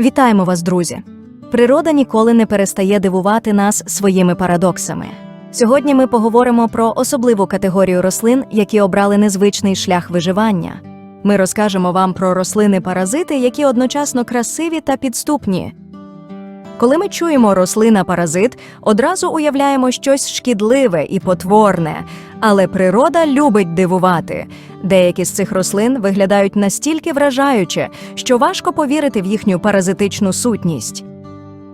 Вітаємо вас, друзі! Природа ніколи не перестає дивувати нас своїми парадоксами. Сьогодні ми поговоримо про особливу категорію рослин, які обрали незвичний шлях виживання. Ми розкажемо вам про рослини-паразити, які одночасно красиві та підступні. Коли ми чуємо рослина-паразит, одразу уявляємо щось шкідливе і потворне, але природа любить дивувати. Деякі з цих рослин виглядають настільки вражаюче, що важко повірити в їхню паразитичну сутність.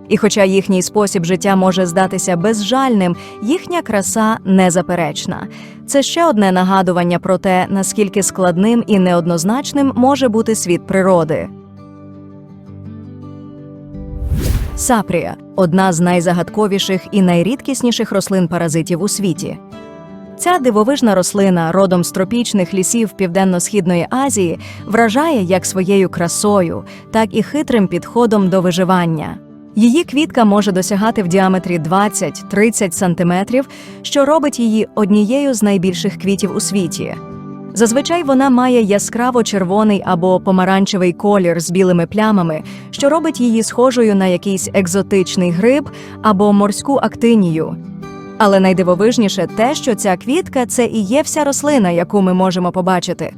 І хоча їхній спосіб життя може здатися безжальним, їхня краса незаперечна. Це ще одне нагадування про те, наскільки складним і неоднозначним може бути світ природи. Сапрія одна з найзагадковіших і найрідкісніших рослин-паразитів у світі. Ця дивовижна рослина, родом з тропічних лісів Південно-Східної Азії, вражає як своєю красою, так і хитрим підходом до виживання. Її квітка може досягати в діаметрі 20-30 см, що робить її однією з найбільших квітів у світі. Зазвичай вона має яскраво червоний або помаранчевий колір з білими плямами, що робить її схожою на якийсь екзотичний гриб або морську актинію. Але найдивовижніше те, що ця квітка це і є вся рослина, яку ми можемо побачити.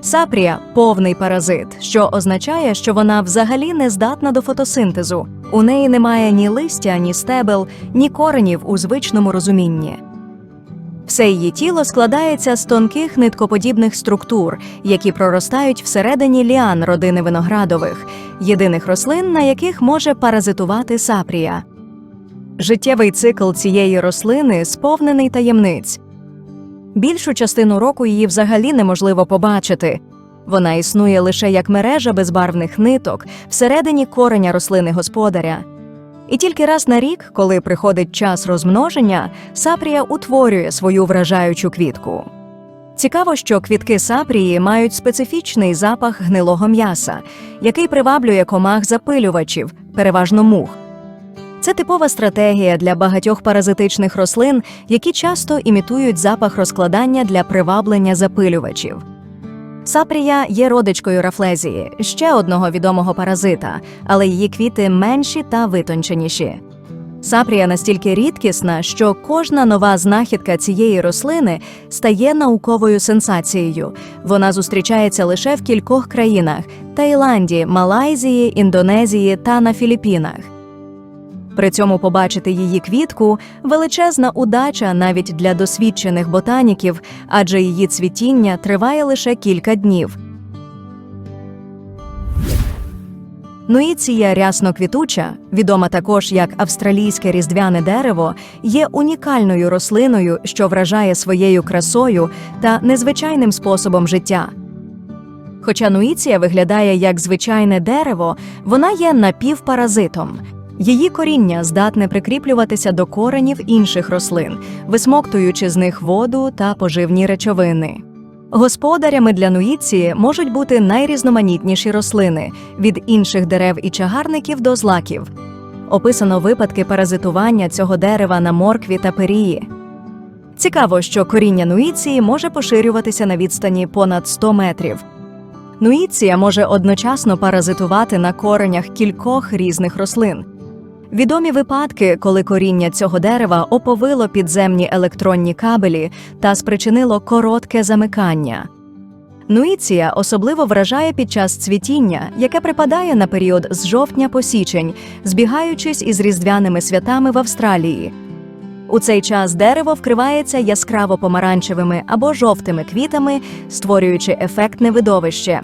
Сапрія повний паразит, що означає, що вона взагалі не здатна до фотосинтезу. У неї немає ні листя, ні стебел, ні коренів у звичному розумінні. Все її тіло складається з тонких ниткоподібних структур, які проростають всередині ліан родини виноградових, єдиних рослин, на яких може паразитувати сапрія. Життєвий цикл цієї рослини сповнений таємниць. Більшу частину року її взагалі неможливо побачити. Вона існує лише як мережа безбарвних ниток всередині кореня рослини господаря. І тільки раз на рік, коли приходить час розмноження, сапрія утворює свою вражаючу квітку. Цікаво, що квітки сапрії мають специфічний запах гнилого м'яса, який приваблює комах запилювачів, переважно мух. Це типова стратегія для багатьох паразитичних рослин, які часто імітують запах розкладання для приваблення запилювачів. Сапрія є родичкою рафлезії, ще одного відомого паразита, але її квіти менші та витонченіші. Сапрія настільки рідкісна, що кожна нова знахідка цієї рослини стає науковою сенсацією. Вона зустрічається лише в кількох країнах: Таїланді, Малайзії, Індонезії та на Філіппінах. При цьому побачити її квітку величезна удача навіть для досвідчених ботаніків, адже її цвітіння триває лише кілька днів. Нуїція рясно-квітуча, відома також як австралійське різдвяне дерево, є унікальною рослиною, що вражає своєю красою та незвичайним способом життя. Хоча нуїція виглядає як звичайне дерево, вона є напівпаразитом. Її коріння здатне прикріплюватися до коренів інших рослин, висмоктуючи з них воду та поживні речовини. Господарями для нуїції можуть бути найрізноманітніші рослини від інших дерев і чагарників до злаків. Описано випадки паразитування цього дерева на моркві та перії. Цікаво, що коріння нуїції може поширюватися на відстані понад 100 метрів. Нуїція може одночасно паразитувати на коренях кількох різних рослин. Відомі випадки, коли коріння цього дерева оповило підземні електронні кабелі та спричинило коротке замикання. Нуїція особливо вражає під час цвітіння, яке припадає на період з жовтня по січень, збігаючись із різдвяними святами в Австралії. У цей час дерево вкривається яскраво помаранчевими або жовтими квітами, створюючи ефектне видовище.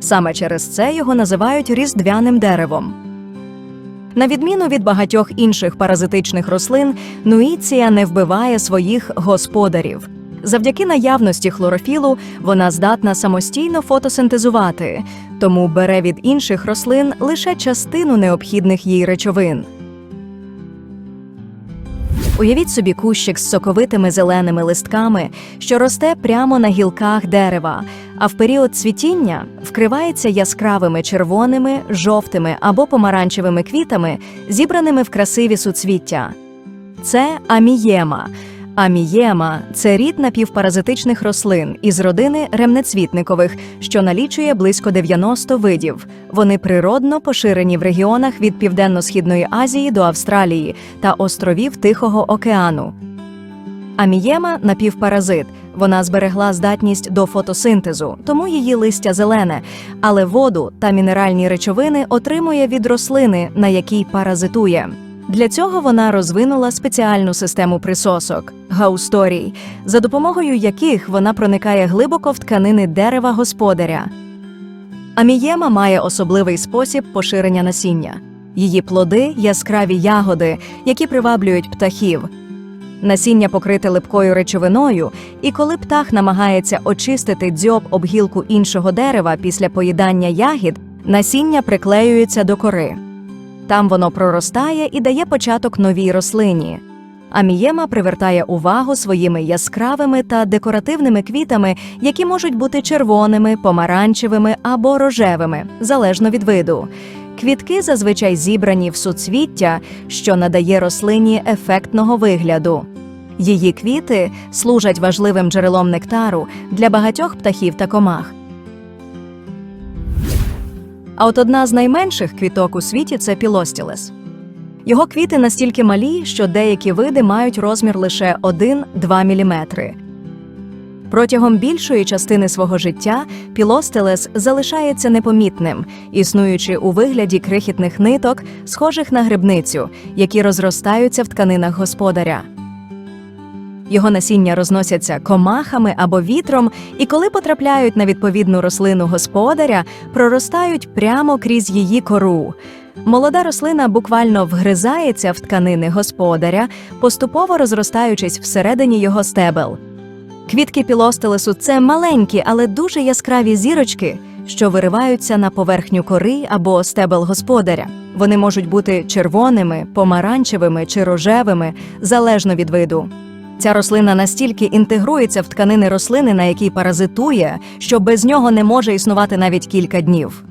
Саме через це його називають різдвяним деревом. На відміну від багатьох інших паразитичних рослин, нуїція не вбиває своїх господарів. Завдяки наявності хлорофілу вона здатна самостійно фотосинтезувати, тому бере від інших рослин лише частину необхідних їй речовин. Уявіть собі кущик з соковитими зеленими листками, що росте прямо на гілках дерева, а в період цвітіння вкривається яскравими червоними, жовтими або помаранчевими квітами, зібраними в красиві суцвіття. Це амієма. Амієма це рід напівпаразитичних рослин із родини ремнецвітникових, що налічує близько 90 видів. Вони природно поширені в регіонах від Південно-Східної Азії до Австралії та островів Тихого океану. Амієма напівпаразит. Вона зберегла здатність до фотосинтезу, тому її листя зелене, але воду та мінеральні речовини отримує від рослини, на якій паразитує. Для цього вона розвинула спеціальну систему присосок гаусторій, за допомогою яких вона проникає глибоко в тканини дерева господаря. Амієма має особливий спосіб поширення насіння. Її плоди яскраві ягоди, які приваблюють птахів. Насіння покрите липкою речовиною, і коли птах намагається очистити дзьоб об гілку іншого дерева після поїдання ягід, насіння приклеюється до кори. Там воно проростає і дає початок новій рослині. Амієма привертає увагу своїми яскравими та декоративними квітами, які можуть бути червоними, помаранчевими або рожевими, залежно від виду. Квітки зазвичай зібрані в суцвіття, що надає рослині ефектного вигляду. Її квіти служать важливим джерелом нектару для багатьох птахів та комах. А от одна з найменших квіток у світі це пілостілес. Його квіти настільки малі, що деякі види мають розмір лише 1-2 мм. Протягом більшої частини свого життя пілостелес залишається непомітним, існуючи у вигляді крихітних ниток, схожих на грибницю, які розростаються в тканинах господаря. Його насіння розносяться комахами або вітром, і коли потрапляють на відповідну рослину господаря, проростають прямо крізь її кору. Молода рослина буквально вгризається в тканини господаря, поступово розростаючись всередині його стебел. Квітки пілостелесу це маленькі, але дуже яскраві зірочки, що вириваються на поверхню кори або стебел господаря. Вони можуть бути червоними, помаранчевими чи рожевими, залежно від виду. Ця рослина настільки інтегрується в тканини рослини, на якій паразитує, що без нього не може існувати навіть кілька днів.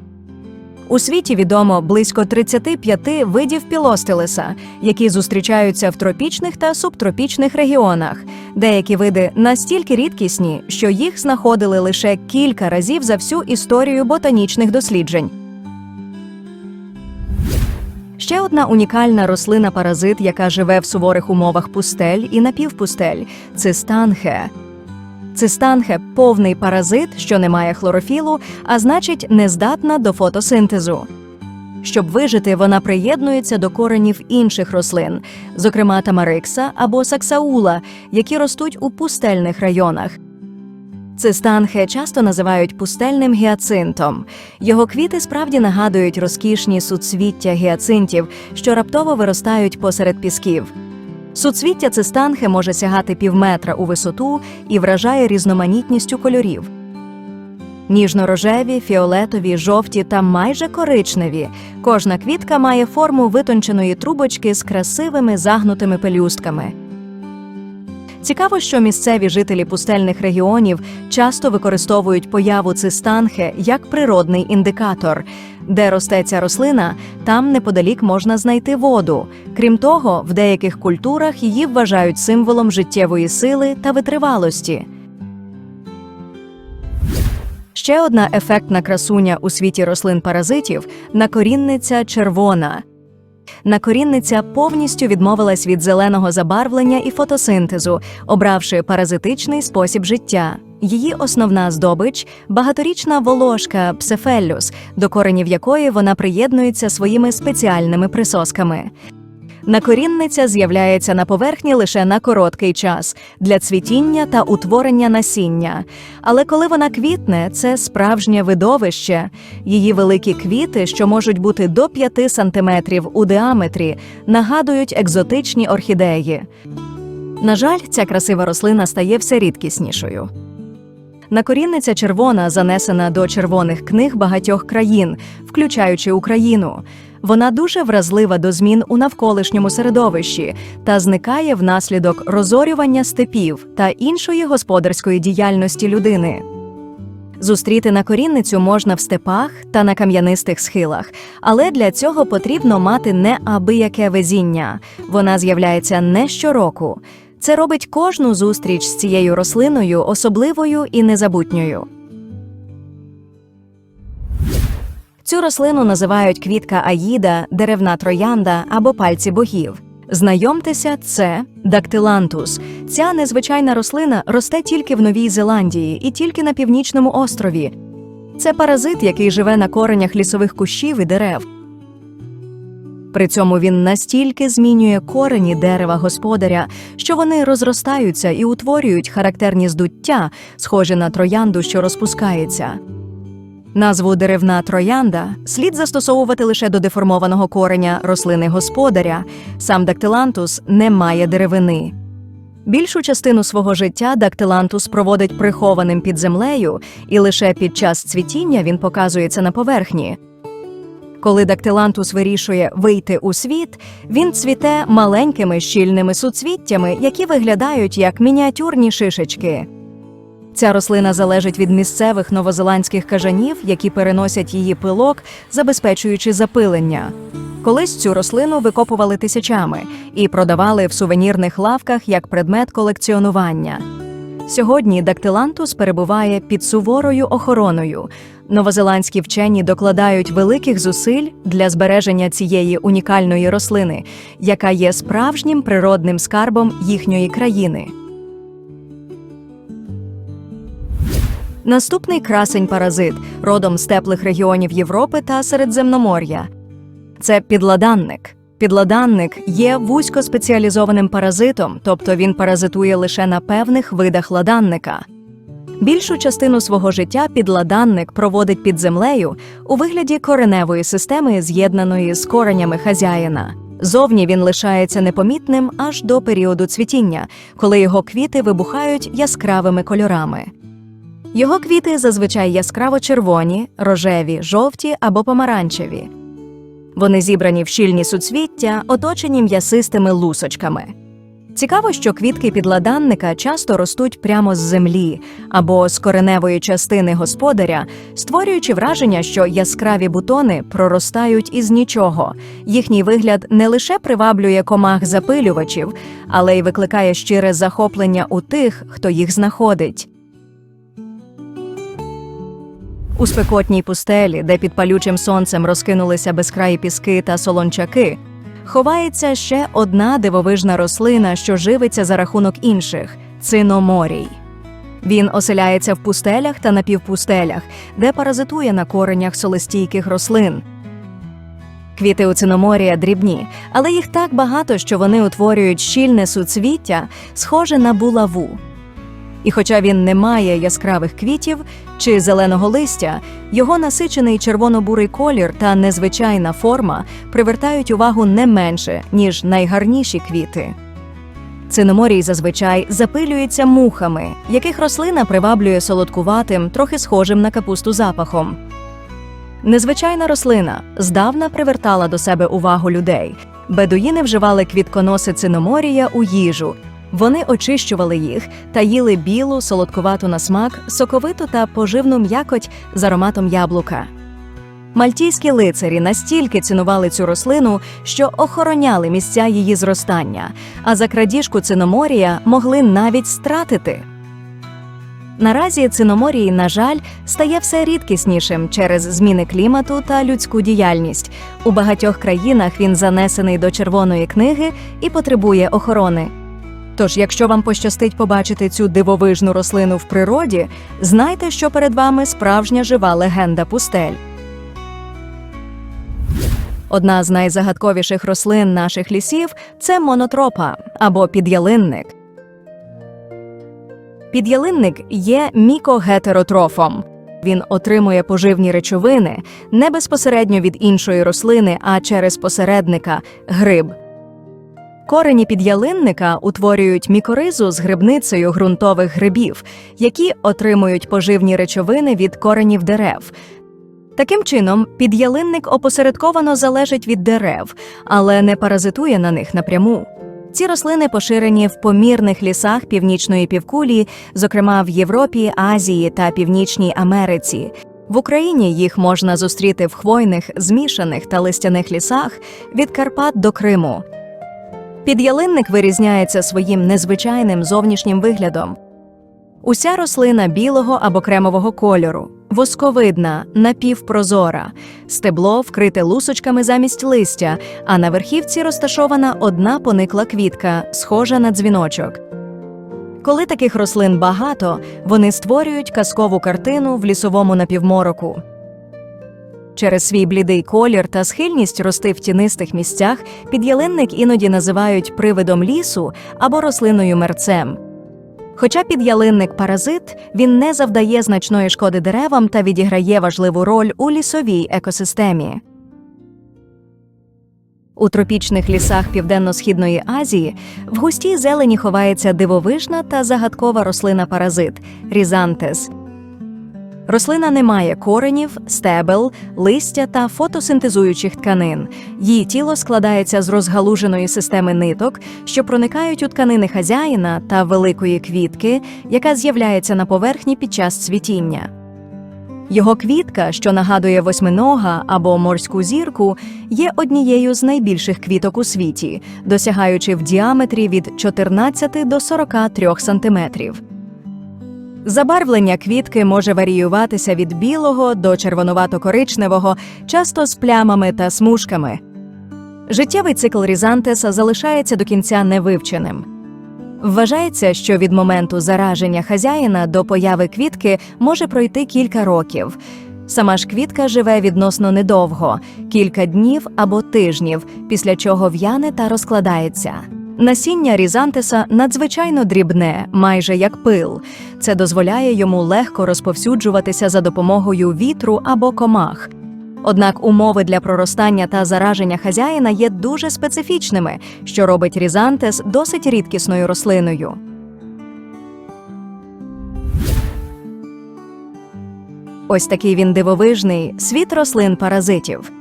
У світі відомо близько 35 видів пілостелеса, які зустрічаються в тропічних та субтропічних регіонах. Деякі види настільки рідкісні, що їх знаходили лише кілька разів за всю історію ботанічних досліджень. Ще одна унікальна рослина-паразит, яка живе в суворих умовах пустель і напівпустель цистанхе. Цистанхе повний паразит, що не має хлорофілу, а значить, не здатна до фотосинтезу. Щоб вижити, вона приєднується до коренів інших рослин, зокрема тамарикса або саксаула, які ростуть у пустельних районах. Цистанхе часто називають пустельним гіацинтом. Його квіти справді нагадують розкішні суцвіття гіацинтів, що раптово виростають посеред пісків. Суцвіття цистанхи може сягати півметра у висоту і вражає різноманітністю кольорів. Ніжно-рожеві, фіолетові, жовті та майже коричневі. Кожна квітка має форму витонченої трубочки з красивими загнутими пелюстками. Цікаво, що місцеві жителі пустельних регіонів часто використовують появу цистанхи як природний індикатор. Де росте ця рослина, там неподалік можна знайти воду. Крім того, в деяких культурах її вважають символом життєвої сили та витривалості. Ще одна ефектна красуня у світі рослин-паразитів накорінниця червона. Накорінниця повністю відмовилась від зеленого забарвлення і фотосинтезу, обравши паразитичний спосіб життя. Її основна здобич багаторічна волошка псефеллюс, до коренів якої вона приєднується своїми спеціальними присосками. Накорінниця з'являється на поверхні лише на короткий час для цвітіння та утворення насіння. Але коли вона квітне, це справжнє видовище. Її великі квіти, що можуть бути до 5 сантиметрів у діаметрі, нагадують екзотичні орхідеї. На жаль, ця красива рослина стає все рідкіснішою. Накорінниця червона занесена до червоних книг багатьох країн, включаючи Україну. Вона дуже вразлива до змін у навколишньому середовищі та зникає внаслідок розорювання степів та іншої господарської діяльності людини. Зустріти накорінницю можна в степах та на кам'янистих схилах, але для цього потрібно мати неабияке везіння. Вона з'являється не щороку. Це робить кожну зустріч з цією рослиною особливою і незабутньою. Цю рослину називають квітка аїда, деревна троянда або пальці богів. Знайомтеся, це дактилантус. Ця незвичайна рослина росте тільки в Новій Зеландії і тільки на північному острові. Це паразит, який живе на коренях лісових кущів і дерев. При цьому він настільки змінює корені дерева господаря, що вони розростаються і утворюють характерні здуття, схожі на троянду, що розпускається. Назву деревна троянда слід застосовувати лише до деформованого кореня рослини господаря. Сам дактилантус не має деревини. Більшу частину свого життя дактилантус проводить прихованим під землею, і лише під час цвітіння він показується на поверхні. Коли дактилантус вирішує вийти у світ, він цвіте маленькими щільними суцвіттями, які виглядають як мініатюрні шишечки. Ця рослина залежить від місцевих новозеландських кажанів, які переносять її пилок, забезпечуючи запилення. Колись цю рослину викопували тисячами і продавали в сувенірних лавках як предмет колекціонування. Сьогодні дактилантус перебуває під суворою охороною. Новозеландські вчені докладають великих зусиль для збереження цієї унікальної рослини, яка є справжнім природним скарбом їхньої країни. Наступний красень паразит родом з теплих регіонів Європи та Середземномор'я. Це підладанник. Підладанник є вузькоспеціалізованим паразитом, тобто він паразитує лише на певних видах ладанника. Більшу частину свого життя підладанник проводить під землею у вигляді кореневої системи, з'єднаної з коренями хазяїна. Зовні він лишається непомітним аж до періоду цвітіння, коли його квіти вибухають яскравими кольорами. Його квіти зазвичай яскраво червоні, рожеві, жовті або помаранчеві. Вони зібрані в щільні суцвіття, оточені м'ясистими лусочками. Цікаво, що квітки підладанника часто ростуть прямо з землі або з кореневої частини господаря, створюючи враження, що яскраві бутони проростають із нічого. Їхній вигляд не лише приваблює комах запилювачів, але й викликає щире захоплення у тих, хто їх знаходить. У спекотній пустелі, де під палючим сонцем розкинулися безкраї піски та солончаки, ховається ще одна дивовижна рослина, що живиться за рахунок інших циноморій. Він оселяється в пустелях та напівпустелях, де паразитує на коренях солестійких рослин. Квіти у циноморія дрібні, але їх так багато, що вони утворюють щільне суцвіття, схоже на булаву. І хоча він не має яскравих квітів чи зеленого листя, його насичений червоно-бурий колір та незвичайна форма привертають увагу не менше, ніж найгарніші квіти. Циноморій зазвичай запилюється мухами, яких рослина приваблює солодкуватим, трохи схожим на капусту запахом. Незвичайна рослина здавна привертала до себе увагу людей. Бедуїни вживали квітконоси циноморія у їжу. Вони очищували їх та їли білу, солодкувату на смак, соковиту та поживну м'якоть з ароматом яблука. Мальтійські лицарі настільки цінували цю рослину, що охороняли місця її зростання, а за крадіжку циноморія могли навіть стратити. Наразі циноморій, на жаль, стає все рідкіснішим через зміни клімату та людську діяльність. У багатьох країнах він занесений до червоної книги і потребує охорони. Тож, якщо вам пощастить побачити цю дивовижну рослину в природі, знайте, що перед вами справжня жива легенда пустель. Одна з найзагадковіших рослин наших лісів це монотропа або підялинник. Підялинник є мікогетеротрофом. Він отримує поживні речовини не безпосередньо від іншої рослини, а через посередника гриб. Корені підялинника утворюють мікоризу з грибницею ґрунтових грибів, які отримують поживні речовини від коренів дерев. Таким чином, підялинник опосередковано залежить від дерев, але не паразитує на них напряму. Ці рослини поширені в помірних лісах північної півкулі, зокрема в Європі, Азії та Північній Америці. В Україні їх можна зустріти в хвойних, змішаних та листяних лісах від Карпат до Криму. Підялинник вирізняється своїм незвичайним зовнішнім виглядом. Уся рослина білого або кремового кольору, восковидна, напівпрозора, стебло вкрите лусочками замість листя, а на верхівці розташована одна поникла квітка, схожа на дзвіночок. Коли таких рослин багато, вони створюють казкову картину в лісовому напівмороку. Через свій блідий колір та схильність рости в тінистих місцях підялинник іноді називають привидом лісу або рослиною мерцем. Хоча підялинник паразит, він не завдає значної шкоди деревам та відіграє важливу роль у лісовій екосистемі. У тропічних лісах Південно-Східної Азії в густій зелені ховається дивовижна та загадкова рослина-паразит різантес. Рослина не має коренів, стебел, листя та фотосинтезуючих тканин. Її тіло складається з розгалуженої системи ниток, що проникають у тканини хазяїна та великої квітки, яка з'являється на поверхні під час цвітіння. Його квітка, що нагадує восьминога або морську зірку, є однією з найбільших квіток у світі, досягаючи в діаметрі від 14 до 43 сантиметрів. Забарвлення квітки може варіюватися від білого до червонувато-коричневого, часто з плямами та смужками. Життєвий цикл різантеса залишається до кінця невивченим. Вважається, що від моменту зараження хазяїна до появи квітки може пройти кілька років. Сама ж квітка живе відносно недовго кілька днів або тижнів, після чого в'яне та розкладається. Насіння різантеса надзвичайно дрібне, майже як пил. Це дозволяє йому легко розповсюджуватися за допомогою вітру або комах. Однак умови для проростання та зараження хазяїна є дуже специфічними, що робить різантес досить рідкісною рослиною. Ось такий він дивовижний світ рослин паразитів.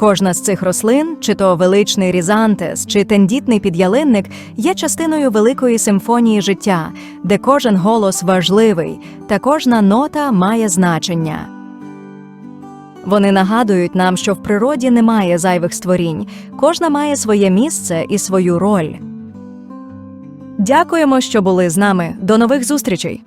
Кожна з цих рослин, чи то величний різантес, чи тендітний підялинник, є частиною великої симфонії життя, де кожен голос важливий та кожна нота має значення. Вони нагадують нам, що в природі немає зайвих створінь, кожна має своє місце і свою роль. Дякуємо, що були з нами. До нових зустрічей!